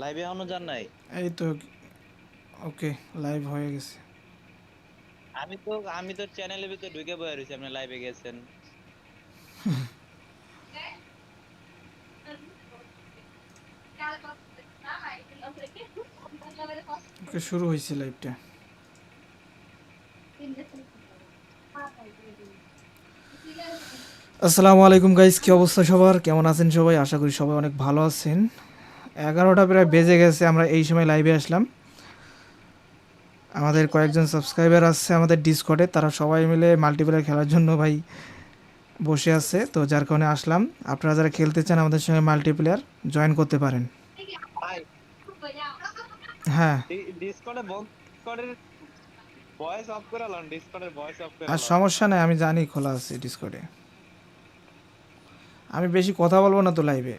লাইভে এখনও যান নাই? এই তো ওকে লাইভ হয়ে গেছে। আমি তো আমি তো চ্যানেলের ভিতরে ঢুকে বয়ে রয়েছি আপনি লাইভে গেছেন। শুরু হয়েছে লাইভটা। আসসালামু আলাইকুম গাইস কি অবস্থা সবার? কেমন আছেন সবাই? আশা করি সবাই অনেক ভালো আছেন। এগারোটা প্রায় বেজে গেছে আমরা এই সময় লাইভে আসলাম। আমাদের কয়েকজন সাবস্ক্রাইবার আসছে আমাদের ডিসকর্ডে তারা সবাই মিলে মাল্টিপ্লেয়ার খেলার জন্য ভাই বসে আছে। তো যার কারণে আসলাম। আপনারা যারা খেলতে চান আমাদের সঙ্গে মাল্টিপ্লেয়ার জয়েন করতে পারেন। হ্যাঁ। আর সমস্যা নাই আমি জানি খোলা আছে ডিসকর্ডে আমি বেশি কথা বলব না তো লাইভে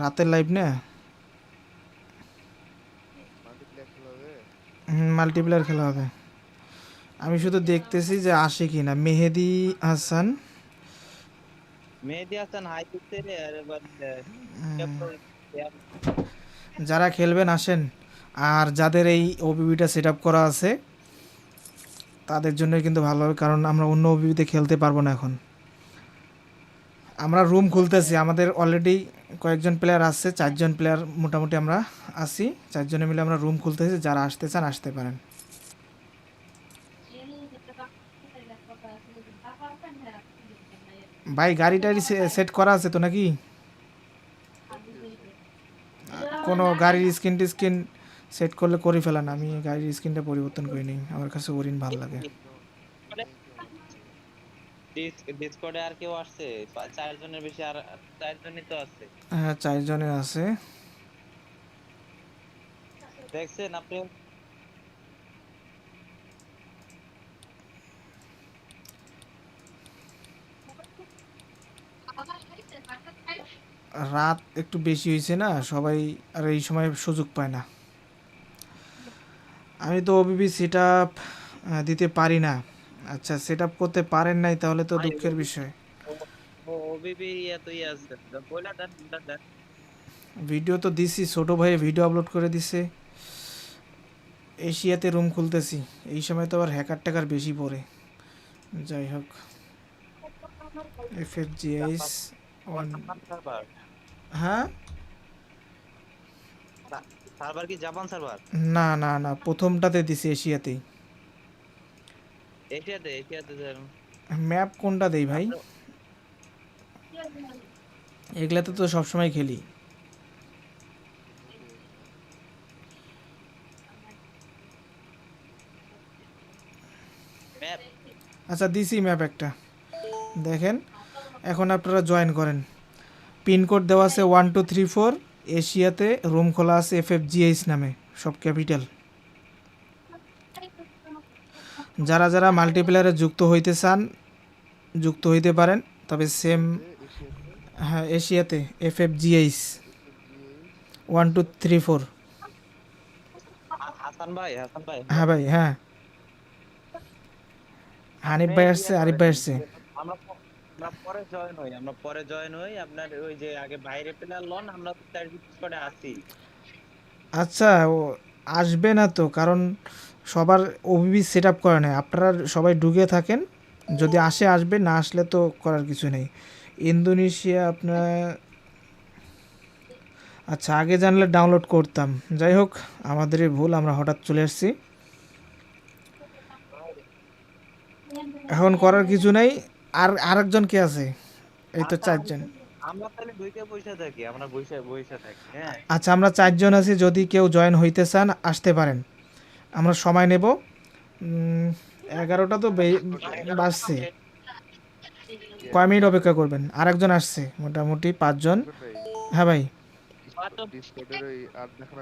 রাতের লাইভ না? মাল্টিপ্লেয়ার খেলা হবে? আমি শুধু দেখতেছি যে আসে কি না মেহেদি হাসান। মেহেদি হাসান হাই যারা খেলবেন আসেন। আর যাদের এই ওবিবিটা সেট আপ করা আছে তাদের জন্য কিন্তু ভালো হবে কারণ আমরা অন্য ওবিবিতে খেলতে পারব না এখন। আমরা রুম খুলতেছি। আমাদের অলরেডি কয়েকজন প্লেয়ার আসছে চারজন প্লেয়ার মোটামুটি আমরা আসি চারজনে মিলে আমরা রুম খুলতেছি, যারা আসতে চান আসতে পারেন। ভাই গাড়ি টাড়ি সেট করা আছে তো নাকি? কোনো গাড়ির স্ক্রিন টিস্ক্রিন সেট করলে করে ফেলান। আমি গাড়ির স্ক্রিনটা পরিবর্তন করে নিই আমার কাছে ওরিন ভালো লাগে। ডিসকর্ডে আর কেউ আসছে? চারজনের বেশি আর চারজনই তো আছে। হ্যাঁ চারজনের আছে। দেখছেন আপনি? রাত একটু বেশি হয়েছে না সবাই আর এই সময় সুযোগ পায় না। আমি তো ওবিবি সেট আপ দিতে পারি না। আচ্ছা সেট আপ করতে পারেন নাই তাহলে তো দুঃখের বিষয়। ভিডিও তো দিছি ছোট ভাই ভিডিও আপলোড করে দিছে। এশিয়াতে রুম খুলতেছি এই সময় তো আবার হ্যাকার টাকার বেশি পড়ে। যাই হোক। F F G H server হ্যাঁ? সার্ভার কি জাপান সার্ভার না না না প্রথমটাতে দিছি এশিয়াতেই। এশিয়াতে এশিয়াতে ম্যাপ কোনটা দেই ভাই? এগুলাতে তো সবসময় খেলি। আচ্ছা দিছি ম্যাপ একটা। দেখেন এখন আপনারা জয়েন করেন। পিনকোড দেওয়া আছে ওয়ান টু থ্রি ফোর এশিয়াতে রুম খোলা আছে এফ এফ জিএইচ নামে সব ক্যাপিটাল যারা যারা মাল্টিপ্লেয়ারে যুক্ত হইতে চান যুক্ত হইতে পারেন তবে সেম হ্যাঁ এশিয়াতে F F G H one two three four ভাই হ্যাঁ ভাই হ্যাঁ। হানিফ ভাই আসছে আরিফ ভাই আসছে। আমরা পরে জয়েন হই আমরা পরে জয়েন হই। আপনার ওই যে আগে বাইরে প্লেয়ার লন আমরা তো চার করে আচ্ছা ও আসবে না তো, কারণ সবার ওবিবি সেট আপ করা নেই আপনারা সবাই ঢুকে থাকেন, যদি আসে, আসবে, না আসলে তো করার কিছু নেই। ইন্দোনেশিয়া আপনার আচ্ছা আগে জানলে ডাউনলোড করতাম। যাই হোক, আমাদেরই ভুল, আমরা হঠাৎ চলে আসছি। এখন করার কিছু নেই। আর আরেকজন কে আছে? এই তো চারজন। আমরা তাহলে দুইটা পয়সা থাকি আমরা বইসা বইসা থাকি হ্যাঁ। আচ্ছা আমরা চারজন আছি যদি কেউ জয়েন হইতে চান আসতে পারেন। আমরা সময় নেব। এগারোটা তো বাজছে। কয় মিনিট অপেক্ষা করবেন? আরেকজন আসছে মোটামুটি পাঁচজন। হ্যাঁ ভাই। না ওই আর দেখো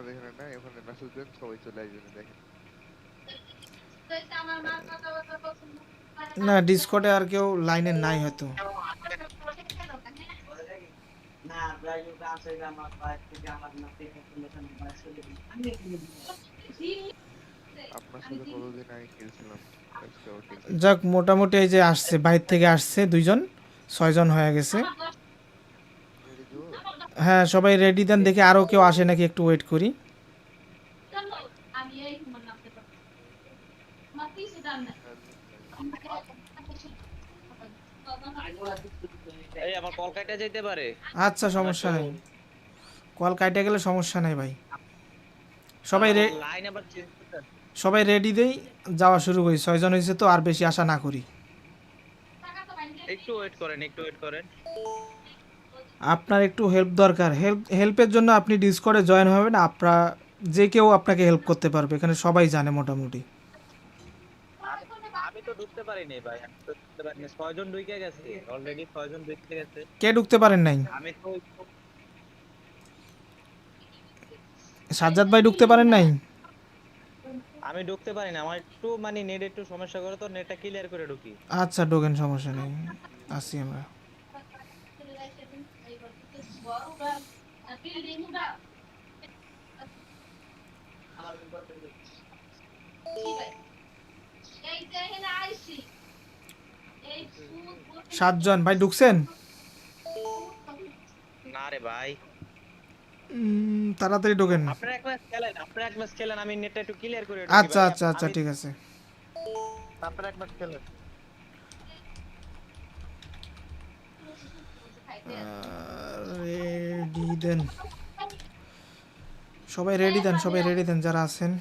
নাই দেখেন না না আপনার সাথে কতদিন আগে খেলছিলাম। যাক মোটামুটি এই যে আসছে বাইর থেকে আসছে দুইজন ছয়জন হয়ে গেছে। হ্যাঁ সবাই রেডি দেন দেখে আরও কেউ আসে নাকি একটু ওয়েট করি আমি এই তোমার নামতে পারব আমার কিছু দাম নাই এই আমার কল কাটা যেতে পারে। আচ্ছা সমস্যা নেই। কল কাটে গেলে সমস্যা নেই ভাই। সবাই লাইন আবার। সবাই রেডি দেই যাওয়া শুরু করি। ছয়জন হয়েছে তো আর বেশি আশা না করি। একটু ওয়েট করেন একটু ওয়েট করেন। আপনার একটু হেল্প দরকার। হেল্প হেল্পের জন্য আপনি ডিসকর্ডে জয়েন হবেন আপনার যে কেউ আপনাকে হেল্প করতে পারবে। এখানে সবাই জানে মোটামুটি। তো ঢুকতে পারিনি ভাই আমি তো ঢুকতে পারিনি ছয়জন ঢুকে গেছে অলরেডি ছয়জন ঢুকে গেছে। কে ঢুকতে পারেন নাই? আমি তো সাজ্জাদ ভাই ঢুকতে পারেন নাই? আমি ঢুকতে পারি না আমার একটু মানে নেট একটু সমস্যা করে তো নেটটা ক্লিয়ার করে ঢুকি। আচ্ছা ঢোকেন সমস্যা নেই। আসি আমরা। এই সুদ সাতজন। ভাই ঢুকছেন? না রে ভাই। তাড়াতাড়ি ঢোকেন। আপনারা এক ম্যাচ খেলেন আপনারা এক ম্যাচ খেলেন আমি নেটটা একটু ক্লিয়ার করে আচ্ছা আচ্ছা আচ্ছা ঠিক আছে। আপনারা এক ম্যাচ খেলেন। রেডি দেন। সবাই রেডি দেন সবাই রেডি দেন যারা আছেন।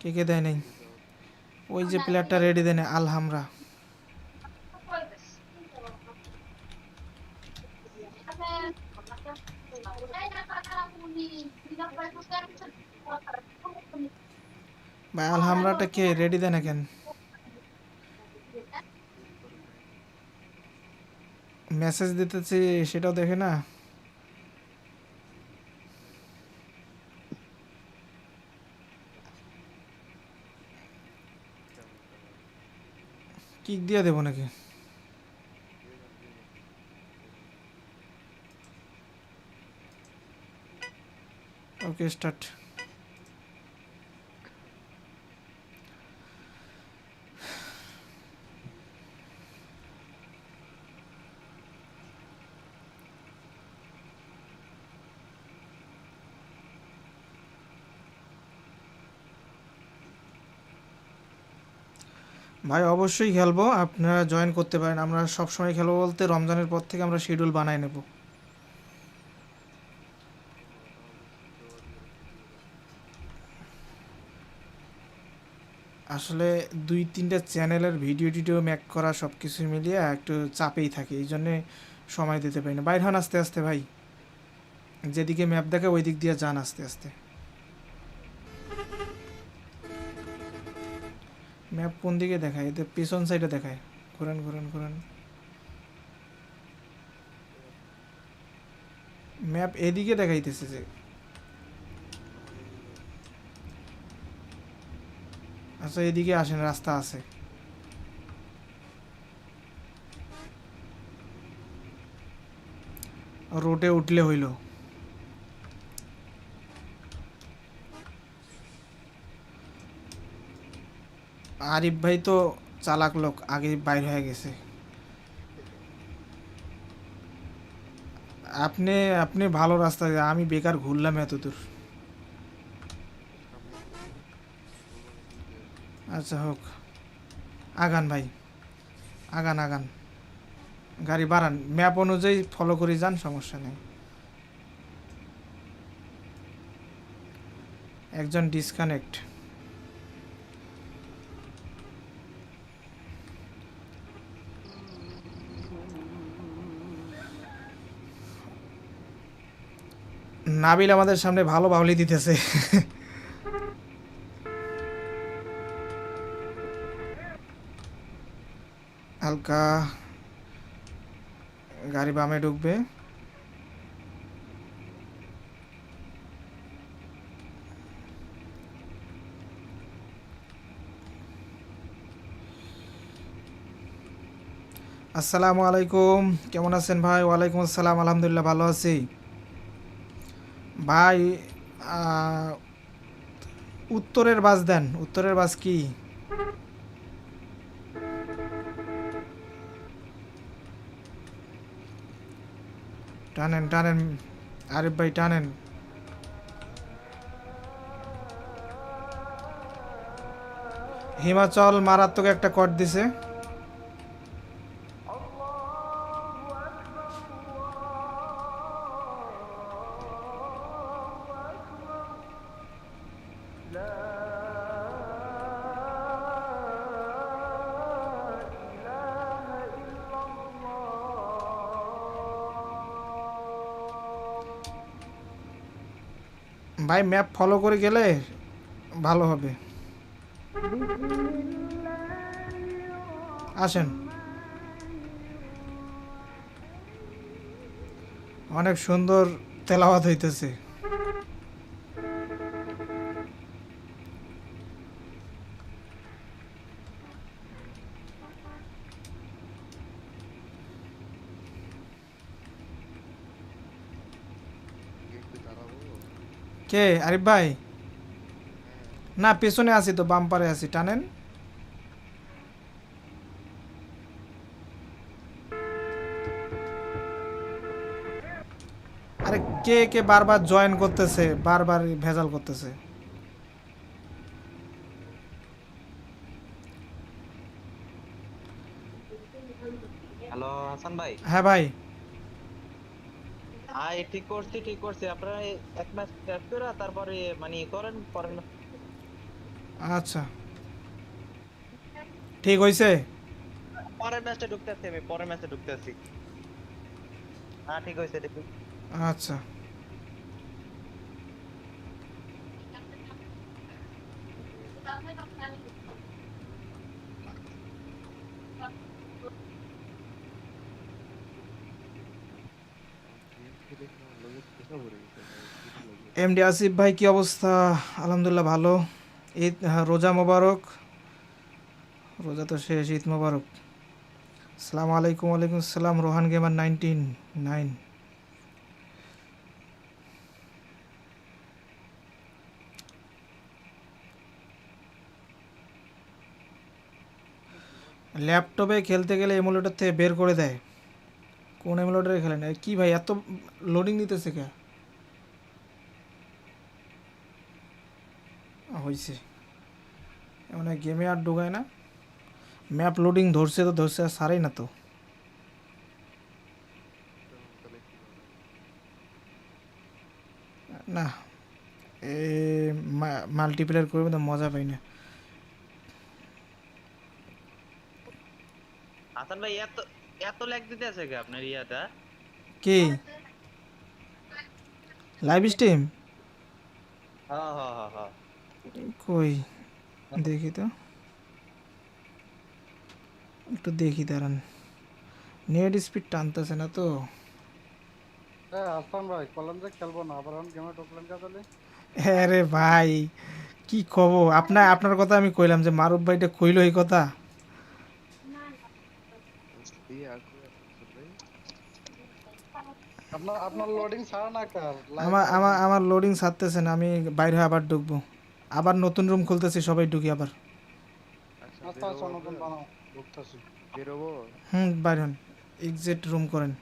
কে কে দেয় নাই? ওই যে প্লেয়ারটা রেডি দেন আলহামরা। ভাই, আলহামরাটা কে? রেডি দেন কেন মেসেজ দিতেছি, সেটাও দেখে না? কিক দিয়ে দেবো নাকি? ওকে স্টার্ট ভাই, অবশ্যই খেলব। আপনারা জয়েন করতে পারেন। আমরা সব সময় খেলব বলতে রমজানের পর থেকে আমরা শিডিউল বানাই নেব। আসলে দুই তিনটা চ্যানেলের ভিডিও টিডিও ম্যাক করা সব কিছু মিলিয়ে একটু চাপেই থাকে। এই জন্যে সময় দিতে পারি না। বাইর হন আস্তে আস্তে ভাই। যেদিকে ম্যাপ দেখে ওই দিক দিয়ে যান আস্তে আস্তে। ম্যাপ কোন দিকে দেখায়? এতে পিছন সাইডে দেখায়। ঘুরেন ঘুরেন ঘুরেন। ম্যাপ এদিকে দেখাইতেছে যে। আচ্ছা এদিকে আসেন, রাস্তা আছে। রোডে উঠলে হইল। আরিফ ভাই তো চালাক লোক, আগে বাইর হয়ে গেছে। আপনি আপনি ভালো রাস্তা আমি বেকার ঘুরলাম এত দূর আচ্ছা হোক। আগান ভাই, আগান আগান। গাড়ি বাড়ান। ম্যাপ অনুযায়ী ফলো করে যান, সমস্যা নেই। একজন ডিসকানেক্ট নাবিল আমাদের সামনে ভালো বাউলি দিতেছে। হালকা গাড়ি বামে ঢুকবে। আসসালামু আলাইকুম। কেমন আছেন ভাই? ওয়ালাইকুম আসসালাম। আলহামদুলিল্লাহ, ভালো আছি। ভাই উত্তরের বাস দেন। উত্তরের বাস কি? টানেন টানেন। আরিফ ভাই, টানেন। হিমাচল মারাত্মক একটা কট দিছে। ভাই ম্যাপ ফলো করে গেলে ভালো হবে। আসেন। অনেক সুন্দর তেলাওয়াত হইতেছে একটু দাঁড়াবো কে? আরিফ ভাই? না পেছনে আছি তো বাম্পারে আছি টানেন। আরে কে কে বারবার জয়েন করতেছে বারবার ভেজাল করতেছে? হ্যালো হাসান ভাই? হ্যাঁ ভাই। আই ঠিক করছি ঠিক করছি। আপনারা এক ম্যাচ ট্যাপ করে তারপরে মানে করেন match- আচ্ছা। ঠিক হয়েছে পরের ম্যাচে ঢুকতেছি আমি পরের ম্যাচে ঢুকতেছি। হ্যাঁ ঠিক হয়েছে ঠিক আচ্ছা। গেম খেলে কি আমার লোকের পেশা ভরে গেছে ভাই, কিছু লাগে। এমডি আসিফ ভাই, কি অবস্থা? আলহামদুলিল্লাহ ভালো। ঈদ রোজা মোবারক। রোজা তো শেষ, ঈদ মোবারক। সালাম আলাইকুম, ওয়ালাইকুম আসসালাম, রোহান গেমার নাইনটিন নাইন। ল্যাপটপে খেলতে গেলে এমুলেটর থেকে বের করে দেয়। কোন এমুলেটরে খেলেন কি ভাই, এত লোডিং নিতেছে কে? হয়েছে মানে গেমে আর ঢোকায় না। ম্যাপ লোডিং ধরছে তো ধরছে, আর সারেই না তো? না, এ মাল্টিপ্লেয়ার করবে তো মজা পাই না। হাসান ভাই, এত এত ল্যাগ দিতে আছে কি আপনার ইয়াটা? কি? লাইভ স্ট্রিম হ্যাঁ হ্যাঁ হ্যাঁ হ্যাঁ কই? দেখি তো। একটু দেখি দাঁড়ান। নেট স্পিড টানতেছে না তো? আসলাম ভাই কলম যে খেলব না আবার গেমে ঢুকলেন তাহলে? হ্যাঁ রে ভাই কি কব আপনার আপনার কথা আমি কইলাম যে মারুফ ভাইটা কইলো এই কথা দিয়ে আর করে আসছেন ভাই? আপনার আপনার লোডিং ছাড়া না কার? আমার আমার আমার লোডিং ছাড়তেছে না আমি বাইরে হয়ে আবার ঢুকবো। আবার নতুন রুম খুলতেছি সবাই ঢুকি আবার। আচ্ছা, আচ্ছা আচ্ছা নতুন বানাও ঢুকতেছি। বেরোবো? হুম বাইরে হন। এক্সিট রুম করেন।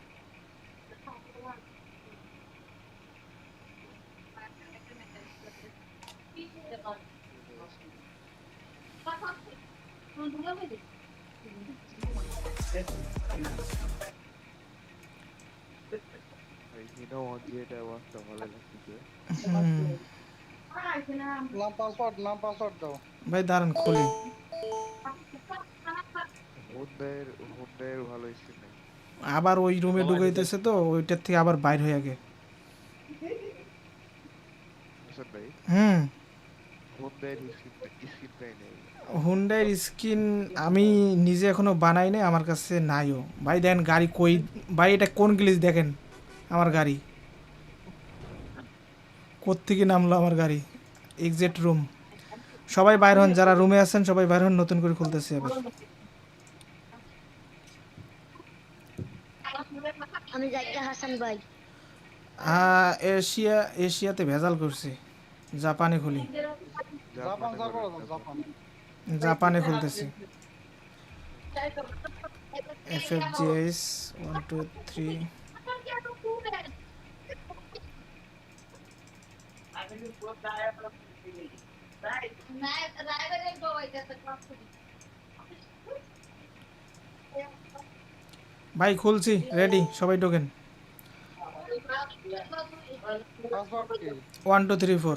ভাই ভালো নাম পাসওয়ার্ড নাম পাসওয়ার্ড দাও। ভাই দাঁড়ান খুলি। হুন্ডাইয়ের হুন্ডাইয়ের ভালো নাই। আবার ওই রুমে ঢুকাইতেছে তো ওইটার থেকে আবার বাইর হয়ে ভাই? হুম। হুন্ডাইয়ের স্কিন আমি নিজে এখনও বানাই নাই আমার কাছে নাইও। ভাই দেন গাড়ি কই ভাই এটা কোন গ্লিজ দেখেন? আমার গাড়ি। কোত্থেকে নামলো আমার গাড়ি? এক্সাক্ট রুম সবাই বাইর হন যারা রুমে আছেন সবাই বাইর হন নতুন করে খুলতেছি আবার। আমি জাকির হাসান ভাই। আহ, এশিয়া এশিয়াতে ভেজাল করছি। জাপানে খুলি। জাপান সার্ভার জাপান জাপানে। খুলতেছি। F F G S one two three রায়বারের গোয়াইতে একটা ক্লাস করি ভাই খুলছি রেডি সবাই ঢোকেন। ওয়ান টু থ্রি ফোর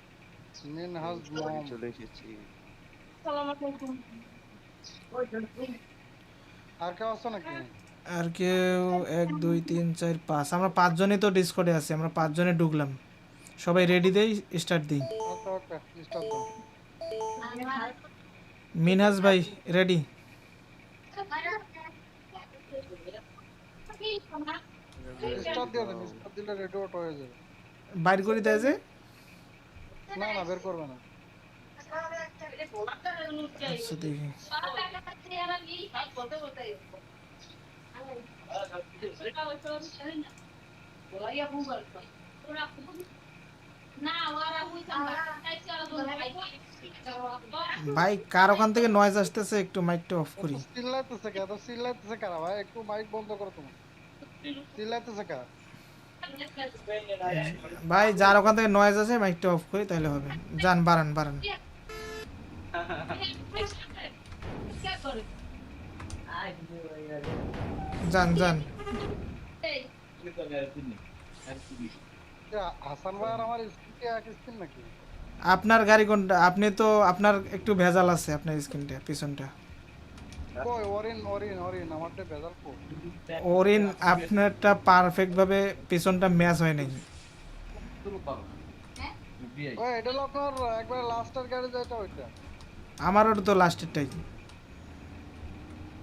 মিন হাজ আমি মম। চলে এসেছি। আর কেউ আছে নাকি? আর কেউ এক দুই তিন চার পাঁচ। আমরা পাঁচজনই তো ডিসকর্ডে আছি আমরা পাঁচজনে ঢুকলাম। সবাই রেডি দেই স্টার্ট দিই। মিনহাজ ভাই রেডি হয়ে বাইর করে দেয় যে? না না বের করবে না। আচ্ছা দেখি। ভাই কার ওখান থেকে নয়েজ আসতেছে? একটু মাইকটা অফ করি। চিল্লাইতেছে কে? তো চিল্লাইতেছে কারা? ভাই একটু মাইক বন্ধ করো তুমি চিল্লাইতেছে কা ভাই যার ওখান থেকে নয়েজ আছে মাইকটা অফ করি তাহলে হবে। যান বাড়ান বাড়ান। যান যান। আপনার গাড়ি কোনটা? আপনি তো আপনার একটু ভেজাল আছে আপনার স্ক্রিনটা পিছনটা কই অরিন অরিন অরিন আমারটা বেজাল কো ওরিন আপনারটা পারফেক্ট ভাবে পিছনটা ম্যাচ হয় ওইটা? আমারও তো লাস্টেরটাই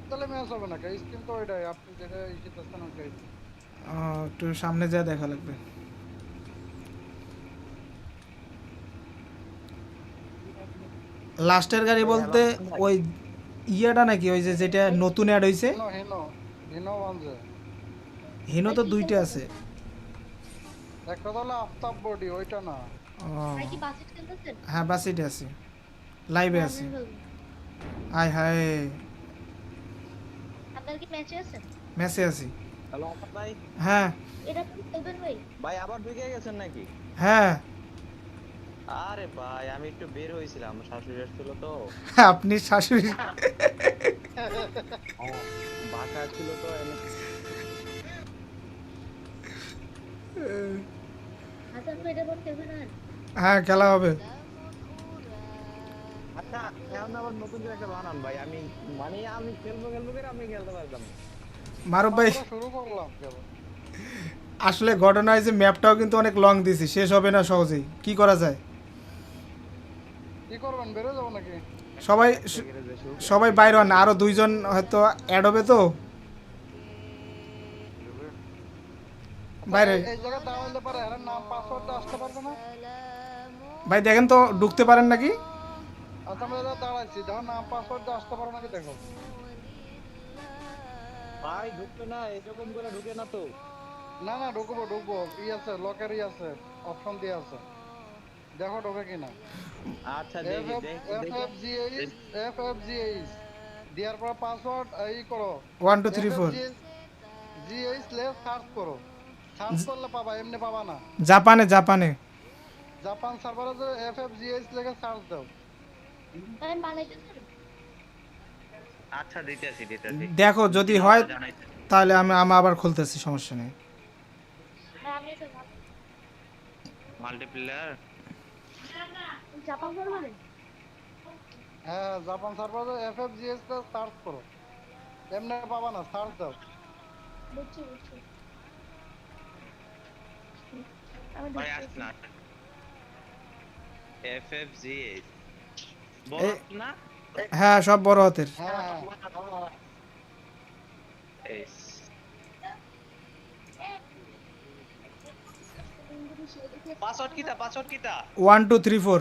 তাহলে ম্যাচ হবে না স্ক্রিন তো ওইটাই আপনি যেটা ইসে ওইটাই। একটু সামনে যা দেখা লাগবে। লাস্টের গাড়ি বলতে ওই ইয়েটা নাকি? ওই যে যেটা নতুন অ্যাড হয়েছে হিনো তো দুইটা আছে। একটা তো হলো আফতাব বডি ওইটা না। হ্যাঁ বাস এটা আছে। লাইভে আছে। আয় হায়। আপনার কি ম্যাচে আছেন? ম্যাচে আছি। হ্যালো ভাই। হ্যাঁ। এটা কি খেলবেন ভাই? ভাই আবার ঢুকে গেছেন নাকি? হ্যাঁ। আরে ভাই আমি একটু বের হয়েছিলাম শাশুড়ি আসছিল তো। আপনি শাশুড়ি। বাঁকা ছিল তো হ্যাঁ খেলা হবে। আচ্ছা এখন আবার নতুন করে একটা বানান ভাই আমি মানে আমি খেলব খেলব করে আমি খেলতে পারতাম। না। মারুফ ভাই শুরু করলাম আসলে ঘটনা হয়েছে ম্যাপটাও কিন্তু অনেক লং দিছি শেষ হবে না সহজেই। কি করা যায়? কি করবেন? বেরো যাব নাকি? সবাই সবাই বাইরে হন আরও দুইজন হয়তো অ্যাড হবে তো। বাইরে। এই জায়গায় দাঁড়াইলে পারে এর নাম পাসওয়ার্ডটা আসতে পারবে না। ভাই দেখেন তো ঢুকতে পারেন নাকি? আচ্ছা দাঁড়াইছি দেখো নাম পাসওয়ার্ডটা আসতে পারো নাকি দেখো। ভাই ঢুকবে না এরকম করে ঢুকে না তো। না না ঢুকবো ঢুকবো। ই আছে লকার ই আছে অপশন দিয়ে আছে। দেখো ঢোকে কিনা। আচ্ছা এফ দেখি এফ দেখি F F G H F F G H দেওয়ার পর পাসওয়ার্ড ই করো। One two three four G H less search করো। সার্চ করলে পাবা এমনি পাবা না। জাপানে জাপানে। জাপান সার্ভারে যে এফ এফ জি এইচ লেগে সার্চ দাও। আচ্ছা দিতেছি দিতেছি। দেখো যদি হয় তাহলে আমি আমি আবার খুলতেছি সমস্যা নেই। তো মাল্টিপ্লেয়ার জাপান সার্ভারে হ্যাঁ জাপান সার্ভারে এফএফজিএস দা সার্চ করো। এমনি পাবা না সার্চ দাও। বুঝছি বুঝছি। বড় না? হ্যাঁ সব বড় হাতের। হ্যাঁ, হ্যাঁ। পাসওয়ার্ড কিটা? পাসওয়ার্ড কিটা? 1 2 3 4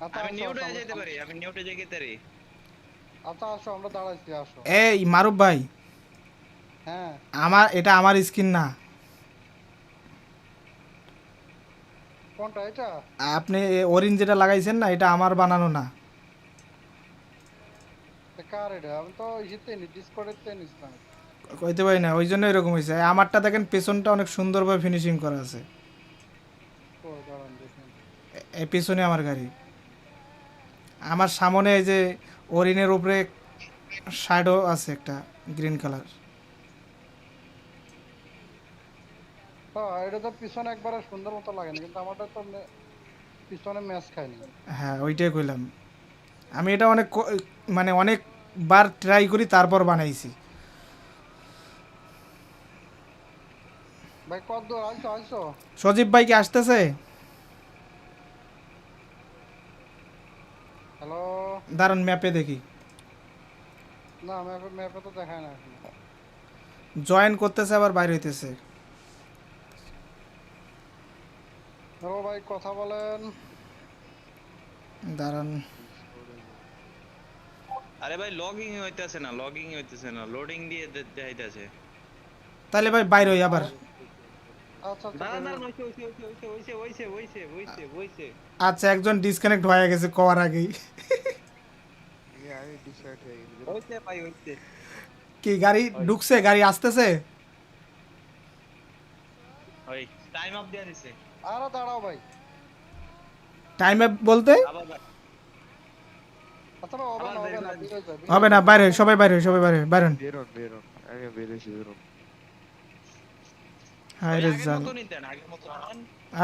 আমি নিউটে যেতে পারি আমি নিউটে যেতে পারি। আচ্ছা আসো আমরা দাঁড়াইছি আসো। এই মারুফ ভাই। হ্যাঁ। আমার এটা আমার স্কিন না। কোনটা এটা? আপনি অরেঞ্জ যেটা লাগাইছেন না এটা আমার বানানো না। কার এটা? আমি তো ইসিতে নি ডিসকর্ডেতে নিছিলাম কইতে পারি না ওই জন্য এরকম হয়েছে আমারটা দেখেন পেছনটা অনেক সুন্দরভাবে ফিনিশিং করা আছে। ও দাঁড়ান দেখেন। এই পেছনে আমার গাড়ি। আমার সামনে এই যে অরিনের উপরে শ্যাডো আছে একটা গ্রিন কালার এটা তো পিছনে একবারে সুন্দর মতো লাগে না কিন্তু আমারটা তো পিছনে ম্যাচ খায়নি হ্যাঁ ওইটাই কইলাম। আমি এটা অনেক মানে অনেকবার ট্রাই করি তারপর বানাইছি। ভাই কত? আইছো আইছো সজীব ভাই কি আসতেছে? দাঁড়ান ম্যাপে দেখি। না ম্যাপে ম্যাপে তো দেখায় না জয়েন করতেছে আবার বাইরে হইতেছে। হ্যালো ভাই কথা বলেন। দাঁড়ান আরে ভাই লগইন হইতাছে না লগইন হইতাছে না লোডিং দিয়ে দেখাইতাছে। তাহলে ভাই বাইরে হই আবার। আচ্ছা, আচ্ছা একজন ডিসকানেক্ট হয়ে গেছে কওয়ার আগেই। কি গাড়ি ঢুকছে? গাড়ি আসতেছে? টাইম বলতে? হবে না বাইরে সবাই বাইরে সবাই বাইরে বাইরে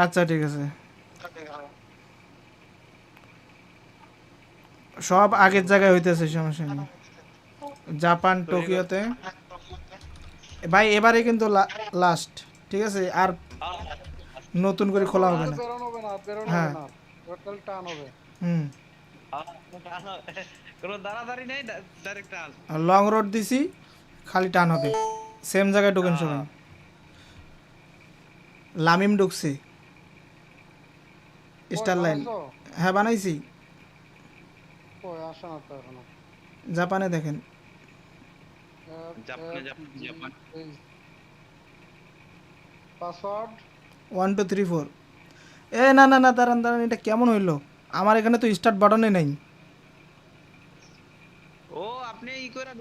আচ্ছা ঠিক আছে। সব আগের জায়গায় হইতেছে সমস্যা নেই। জাপান টোকিওতে। ভাই এবারে কিন্তু লাস্ট ঠিক আছে? আর নতুন করে খোলা হবে না। হ্যাঁ। টোটাল টান হবে। হুম। কোনো দাঁড়াদাঁড়ি নেই ডাইরেক্ট টান। লং রোড দিছি খালি টান হবে। সেম জায়গায় ঢুকেন সবাই লামিম ঢুকছে। স্টার লাইন হ্যাঁ বানাইছি। কই আসে না তো এখনও। জাপানে দেখেন। জাপানে Japan Japan. Password. One two three four. এ না না না দাঁড়ান দাঁড়ান এটা কেমন হইল? আমার এখানে তো স্টার্ট বাটনে নাই। ও আপনি ই করে